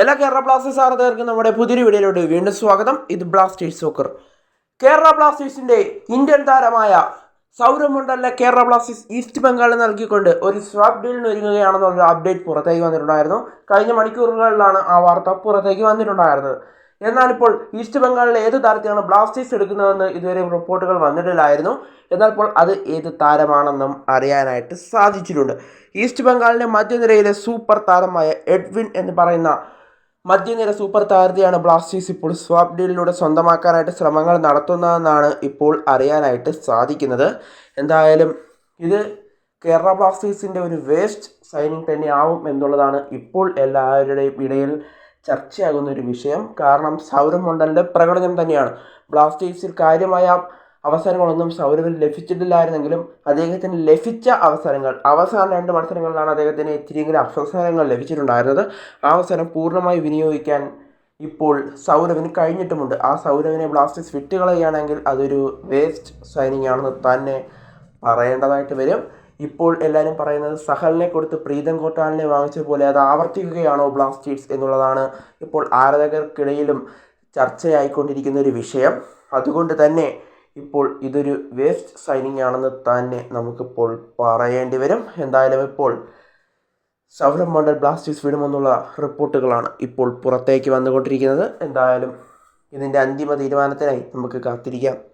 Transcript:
എല്ലാ കേരള ബ്ലാസ്റ്റേഴ്സ് ആരാധകർക്കും നമ്മുടെ പുതിയൊരു വീഡിയോയിലോട്ട് വീണ്ടും സ്വാഗതം. ഇത് ബ്ലാസ്റ്റേഴ്സ് സോക്കർ കേരള ബ്ലാസ്റ്റേഴ്സിന്റെ ഇന്ത്യൻ താരമായ സൗരവ് മണ്ഡലിനെ കേരള ബ്ലാസ്റ്റേഴ്സ് ഈസ്റ്റ് ബംഗാളിൽ നൽകിക്കൊണ്ട് ഒരു സ്വാപ്പ് ഡീലിന് ഒരുങ്ങുകയാണെന്നുള്ള അപ്ഡേറ്റ് പുറത്തേക്ക് വന്നിട്ടുണ്ടായിരുന്നു. കഴിഞ്ഞ മണിക്കൂറുകളിലാണ് ആ വാർത്ത പുറത്തേക്ക് വന്നിട്ടുണ്ടായിരുന്നത്. എന്നാൽ ഇപ്പോൾ ഈസ്റ്റ് ബംഗാളിലെ ഏത് താരത്തെയാണ് ബ്ലാസ്റ്റേഴ്സ് എടുക്കുന്നതെന്ന് ഇതുവരെ റിപ്പോർട്ടുകൾ വന്നിട്ടില്ലായിരുന്നു. എന്നാൽ ഇപ്പോൾ അത് ഏത് താരമാണെന്നും അറിയാനായിട്ട് സാധിച്ചിട്ടുണ്ട്. ഈസ്റ്റ് ബംഗാളിലെ മധ്യനിരയിലെ സൂപ്പർ താരമായ എഡ്വിൻ എന്ന് പറയുന്ന മധ്യനിര സൂപ്പർ താരതയാണ് ബ്ലാസ്റ്റേഴ്സ് ഇപ്പോൾ സ്വാപ് ഡീലിലൂടെ സ്വന്തമാക്കാനായിട്ട് ശ്രമങ്ങൾ നടത്തുന്നതെന്നാണ് ഇപ്പോൾ അറിയാനായിട്ട് സാധിക്കുന്നത്. എന്തായാലും ഇത് കേരള ബ്ലാസ്റ്റേഴ്സിന്റെ ഒരു വേസ്റ്റ് സൈനിങ് തന്നെയാവും എന്നുള്ളതാണ് ഇപ്പോൾ എല്ലാവരുടെയും ഇടയിൽ ചർച്ചയാകുന്ന ഒരു വിഷയം. കാരണം സൗരവ് മണ്ഡലിന്റെ പ്രകടനം തന്നെയാണ്. ബ്ലാസ്റ്റേഴ്സിൽ കാര്യമായ അവസരങ്ങളൊന്നും സൗരവിൽ ലഭിച്ചിട്ടില്ലായിരുന്നെങ്കിലും അദ്ദേഹത്തിന് ലഭിച്ച അവസരങ്ങൾ അവസാന രണ്ട് മത്സരങ്ങളിലാണ് അദ്ദേഹത്തിന് ഇത്തിരിയെങ്കിലും അവസരങ്ങൾ ലഭിച്ചിട്ടുണ്ടായിരുന്നത്. ആ അവസരം പൂർണമായി വിനിയോഗിക്കാൻ ഇപ്പോൾ സൗരവിന് കഴിഞ്ഞിട്ടുമുണ്ട്. ആ സൗരവിനെ ബ്ലാസ്റ്റേഴ്സ് വിട്ടുകളയുകയാണെങ്കിൽ അതൊരു വേസ്റ്റ് സൈനിങ് ആണെന്ന് തന്നെ പറയേണ്ടതായിട്ട് വരും. ഇപ്പോൾ എല്ലാവരും പറയുന്നത് സഹലിനെ കൊടുത്ത് പ്രീതം കോട്ടാലിനെ വാങ്ങിച്ച പോലെ അത് ആവർത്തിക്കുകയാണോ ബ്ലാസ്റ്റേഴ്സ് എന്നുള്ളതാണ് ഇപ്പോൾ ആരാധകർക്കിടയിലും ചർച്ചയായിക്കൊണ്ടിരിക്കുന്ന ഒരു വിഷയം. അതുകൊണ്ട് തന്നെ ഇപ്പോൾ ഇതൊരു വേസ്റ്റ് സൈനിങ് ആണെന്ന് തന്നെ നമുക്കിപ്പോൾ പറയേണ്ടി വരും. എന്തായാലും ഇപ്പോൾ സൗരം മണ്ഡൽ ബ്ലാസ്റ്റേഴ്സ് വിടുമെന്നുള്ള റിപ്പോർട്ടുകളാണ് ഇപ്പോൾ പുറത്തേക്ക് വന്നുകൊണ്ടിരിക്കുന്നത്. എന്തായാലും ഇതിന്റെ അന്തിമ തീരുമാനത്തിനായി നമുക്ക് കാത്തിരിക്കാം.